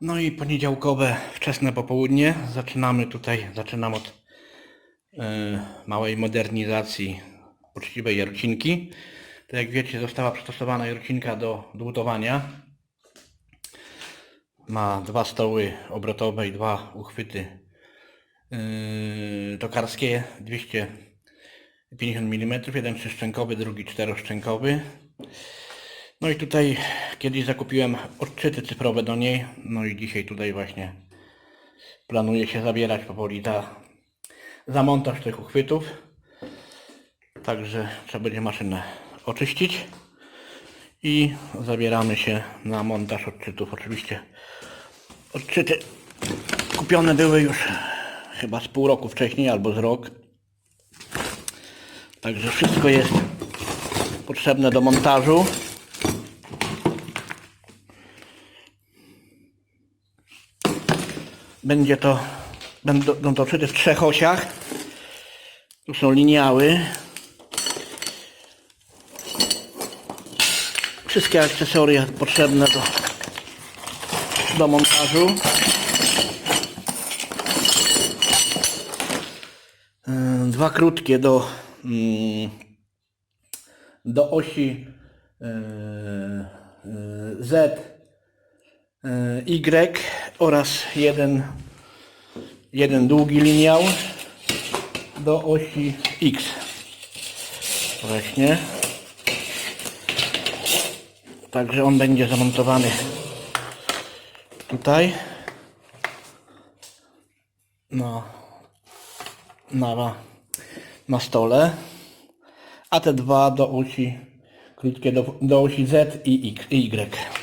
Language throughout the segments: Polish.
No i poniedziałkowe wczesne popołudnie. Zaczynamy tutaj, zaczynam od e, małej modernizacji poczciwej jarcinki. To jak wiecie została przystosowana jarcinka do dłutowania. Ma dwa stoły obrotowe i dwa uchwyty yy, tokarskie 250 mm, jeden trzyszczękowy, drugi czteroszczękowy. No i tutaj kiedyś zakupiłem odczyty cyfrowe do niej, no i dzisiaj tutaj właśnie planuję się zabierać powoli za, za montaż tych uchwytów. Także trzeba będzie maszynę oczyścić i zabieramy się na montaż odczytów. Oczywiście odczyty kupione były już chyba z pół roku wcześniej albo z rok. Także wszystko jest potrzebne do montażu. Będzie to, będą to odczyty w trzech osiach. Tu są liniały. Wszystkie akcesoria potrzebne do, do montażu. Yy, Dwa krótkie do, mm, do osi yy, yy, Z Y oraz jeden, jeden długi liniał do osi X. Właśnie. Także on będzie zamontowany tutaj. No, na, na stole. A te dwa do osi krótkie do, do osi Z i Y.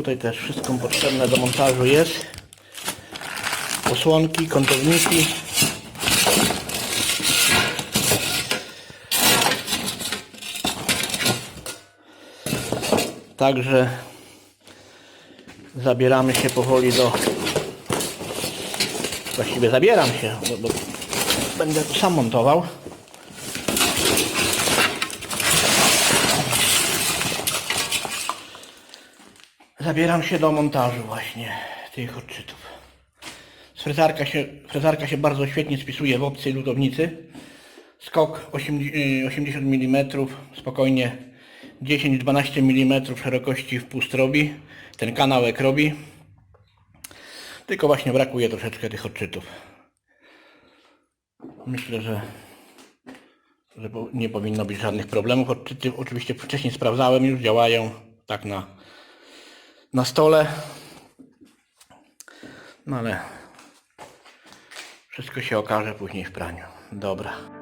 Tutaj też wszystko potrzebne do montażu jest. Osłonki, kątowniki. Także zabieramy się powoli do... Właściwie zabieram się, bo, bo będę to sam montował. Zabieram się do montażu właśnie tych odczytów. Frezarka się, frezarka się bardzo świetnie spisuje w opcji lutownicy. Skok 80 mm, spokojnie 10-12 mm szerokości w pust robi. Ten kanałek robi. Tylko właśnie brakuje troszeczkę tych odczytów. Myślę, że, że nie powinno być żadnych problemów. Odczyty oczywiście wcześniej sprawdzałem, już działają tak na na stole. No ale wszystko się okaże później w praniu. Dobra.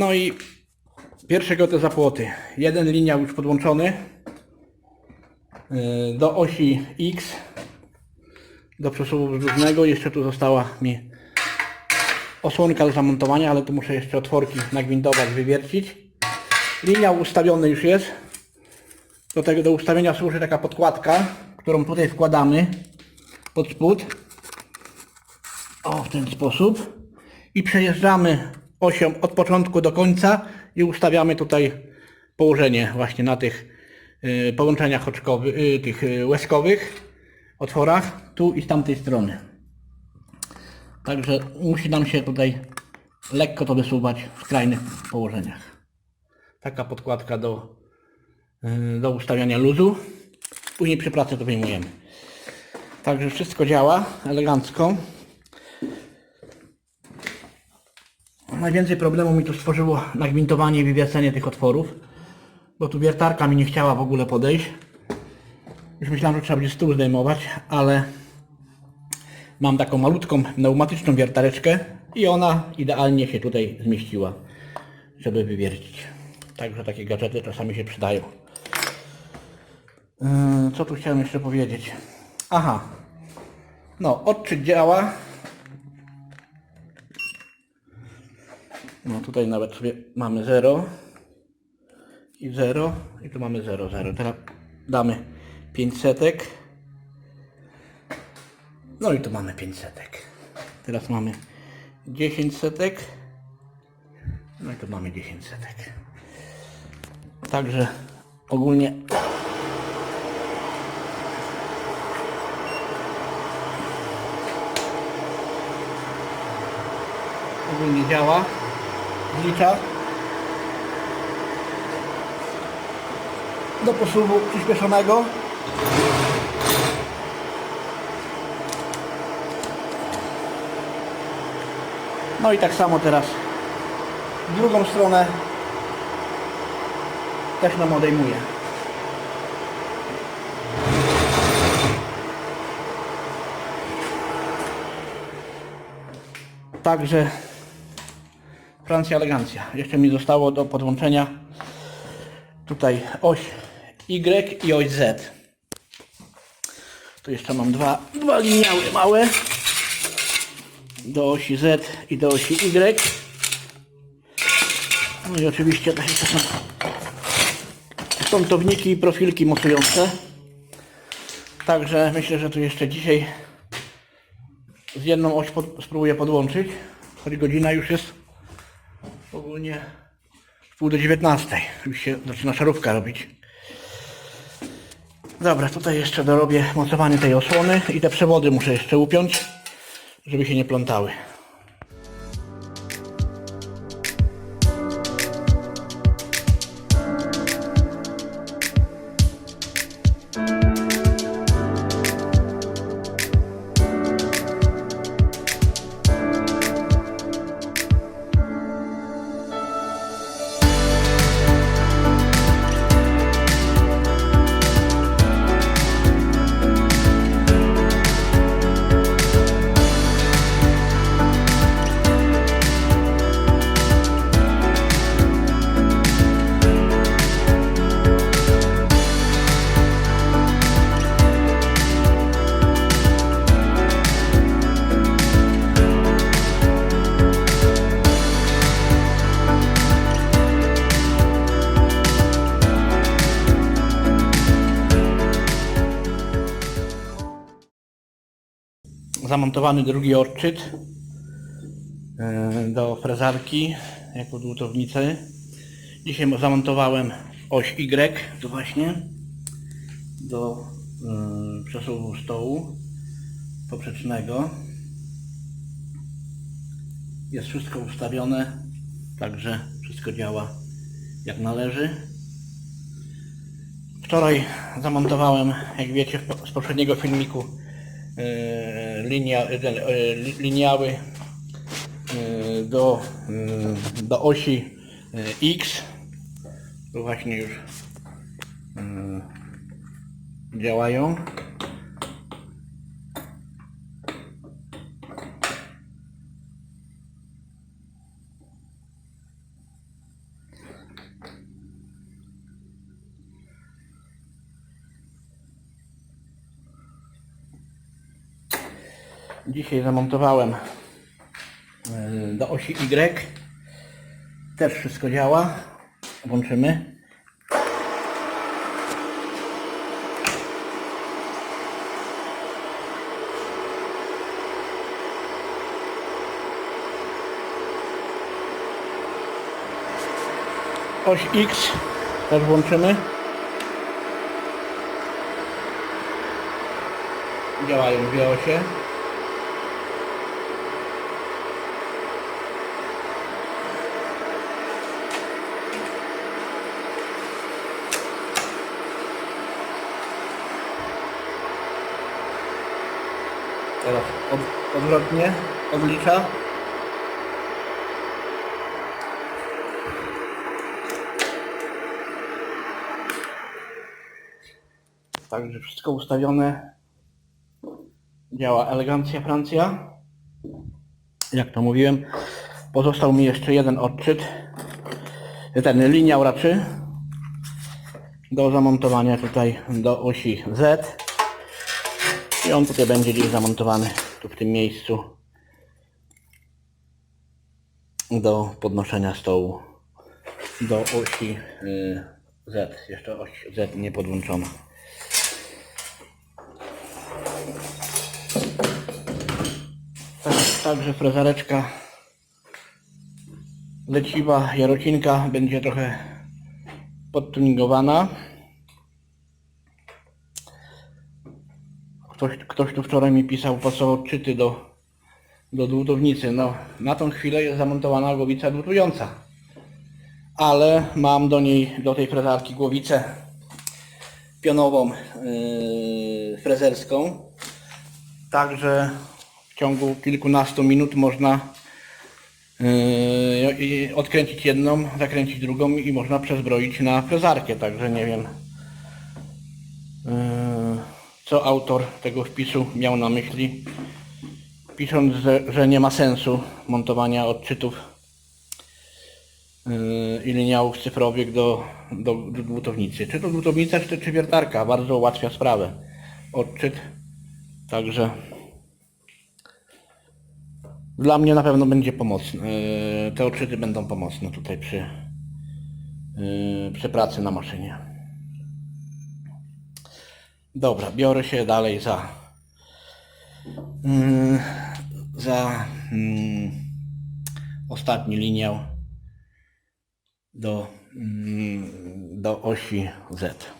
No i pierwsze gotowe zapłoty. Jeden liniał już podłączony yy, do osi X do przesuwu brzusznego. Jeszcze tu została mi osłonka do zamontowania, ale tu muszę jeszcze otworki nagwindować, wywiercić. Liniał ustawiony już jest. Do tego do ustawienia służy taka podkładka, którą tutaj wkładamy pod spód. O, w ten sposób. I przejeżdżamy osią od początku do końca i ustawiamy tutaj położenie właśnie na tych y, połączeniach oczkowych, y, tych y, łezkowych, otworach, tu i z tamtej strony. Także musi nam się tutaj lekko to wysuwać w skrajnych położeniach. Taka podkładka do, do ustawiania luzu. Później przy pracy to wyjmujemy. Także wszystko działa elegancko. Najwięcej problemu mi tu stworzyło nagwintowanie i wywiercenie tych otworów, bo tu wiertarka mi nie chciała w ogóle podejść. Już myślałem, że trzeba będzie stół zdejmować, ale mam taką malutką pneumatyczną wiertareczkę i ona idealnie się tutaj zmieściła, żeby wywiercić. Także takie gadżety czasami się przydają. Yy, Co tu chciałem jeszcze powiedzieć? Aha. No, odczyt działa. No tutaj nawet sobie mamy 0 i 0 i tu mamy 0, 0. Teraz damy 5 setek. No i tu mamy 5 setek. Teraz mamy 10 setek. No i tu mamy 10 setek. Także ogólnie ogólnie działa. Zlicza. Do posuwu przyspieszonego. No i tak samo teraz drugą stronę też nam odejmuje. Także Francja elegancja. Jeszcze mi zostało do podłączenia tutaj oś Y i oś Z. Tu jeszcze mam dwa, dwa liniały małe do osi Z i do osi Y. No i oczywiście też jeszcze są stątowniki i profilki mocujące. Także myślę, że tu jeszcze dzisiaj z jedną oś pod, spróbuję podłączyć. Choć godzina już jest ogólnie pół do 19. Już się zaczyna szarówka robić. Dobra, tutaj jeszcze dorobię mocowanie tej osłony i te przewody muszę jeszcze upiąć, żeby się nie plątały. Zamontowany drugi odczyt e, do frezarki jako dłutownicy. Dzisiaj zamontowałem oś Y, tu właśnie, do y, przesuwu stołu poprzecznego. Jest wszystko ustawione, także wszystko działa jak należy. Wczoraj zamontowałem, jak wiecie z poprzedniego filmiku, e, linia, e, li- liniały e, do, e, do osi e, X. Tu właśnie już e, działają. dzisiaj zamontowałem e, do osi Y. Też wszystko działa. Włączymy. Oś X też włączymy. Działają dwie osie. Odwrotnie odlicza. Także wszystko ustawione. Działa elegancja Francja. Jak to mówiłem, pozostał mi jeszcze jeden odczyt. Ten linia raczy do zamontowania tutaj do osi Z. I on tutaj będzie gdzieś zamontowany tu w tym miejscu do podnoszenia stołu do osi y, Z. Jeszcze oś Z nie podłączona. Tak, także frezareczka leciwa jarocinka będzie trochę podtuningowana. Ktoś, ktoś tu wczoraj mi pisał co odczyty do, do dłutownicy. No, na tą chwilę jest zamontowana głowica dłutująca. Ale mam do niej, do tej frezarki głowicę pionową yy, frezerską. Także w ciągu kilkunastu minut można yy, odkręcić jedną, zakręcić drugą i można przezbroić na frezarkę. Także nie wiem, yy, co autor tego wpisu miał na myśli, pisząc, że, że nie ma sensu montowania odczytów yy, i liniałów cyfrowych do, do, do. Czy to dłutownica, czy, czy wiertarka, bardzo ułatwia sprawę. Odczyt, także dla mnie na pewno będzie pomocne. Yy, Te odczyty będą pomocne tutaj przy, yy, przy pracy na maszynie. Dobra, biorę się dalej za mm, za mm, ostatni liniał do, mm, do osi Z.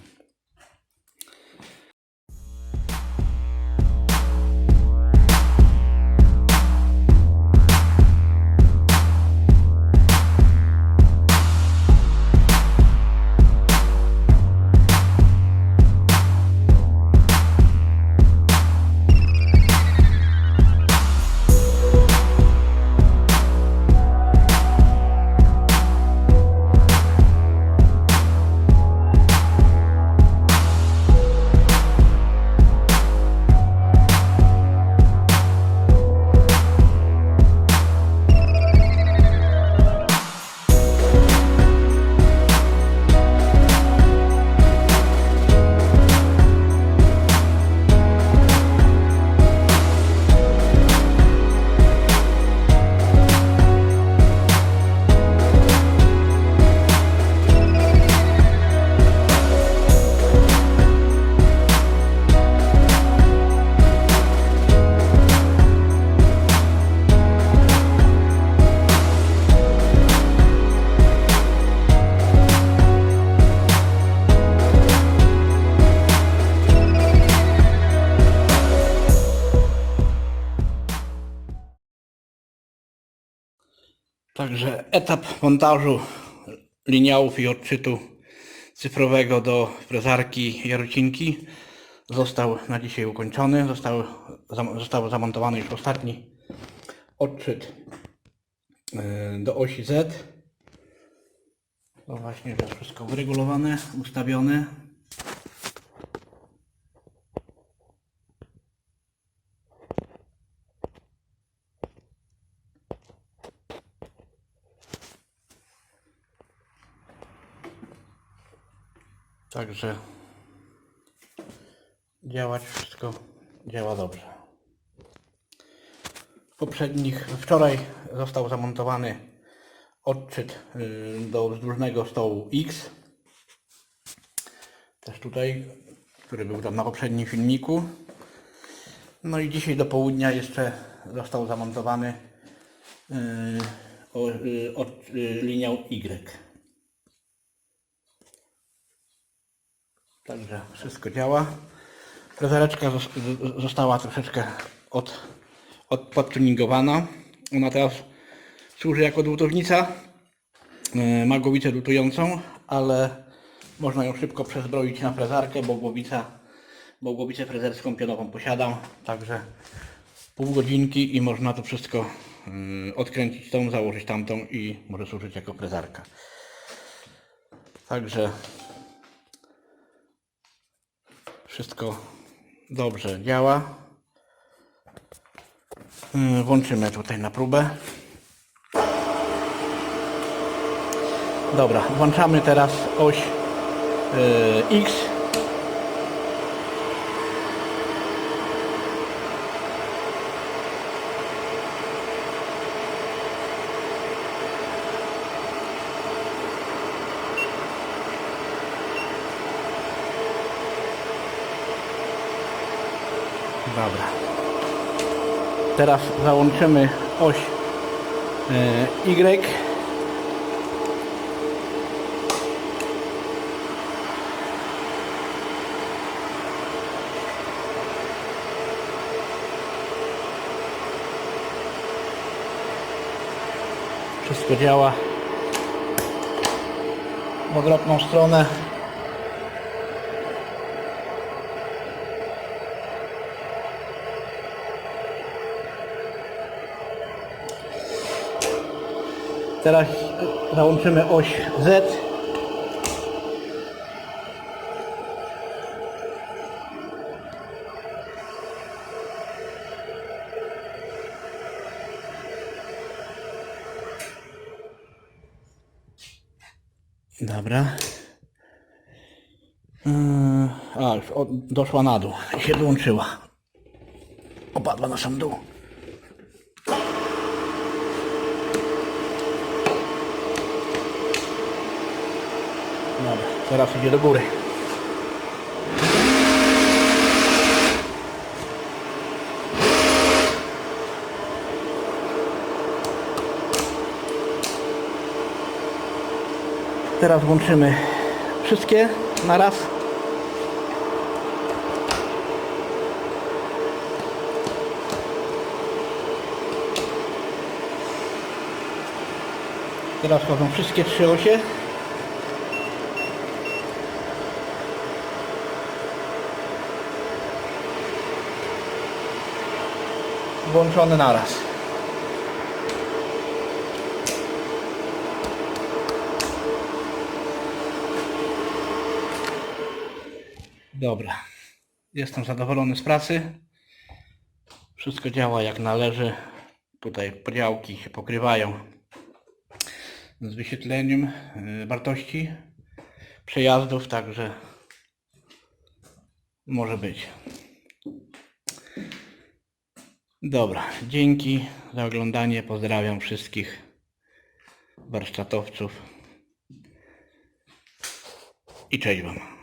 Także etap montażu liniałów i odczytu cyfrowego do frezarki Jarocinki został na dzisiaj ukończony. Został, został zamontowany już ostatni odczyt yy, do osi Z. To właśnie jest wszystko wyregulowane, ustawione. Także działać wszystko działa dobrze. Poprzednich, wczoraj został zamontowany odczyt y, do wzdłużnego stołu X. Też tutaj, który był tam na poprzednim filmiku. No i dzisiaj do południa jeszcze został zamontowany y, o, y, od, y, linią Y. Także wszystko działa. Frezareczka została troszeczkę od, od, podtuningowana. Ona teraz służy jako dłutownica. Yy, Ma głowicę lutującą, ale można ją szybko przezbroić na frezarkę, bo głowica, bo głowicę frezerską pionową posiadam. Także pół godzinki i można to wszystko yy, odkręcić tą, założyć tamtą i może służyć jako frezarka. Także wszystko dobrze działa. Yy, Włączymy tutaj na próbę. Dobra, włączamy teraz oś yy, X. Dobra. Teraz załączymy oś yy, Y. Wszystko działa w odwrotną stronę. Teraz załączymy oś Z. Dobra. Yy, A, doszła na dół się dołączyła. Opadła na sam dół. Dobra, teraz idzie do góry. Teraz włączymy wszystkie na raz. Teraz chodzą wszystkie trzy osie. Włączone naraz. Dobra. Jestem zadowolony z pracy. Wszystko działa jak należy. Tutaj podziałki się pokrywają z wyświetleniem y, wartości przejazdów, także może być. Dobra, dzięki za oglądanie. Pozdrawiam wszystkich warsztatowców i cześć Wam.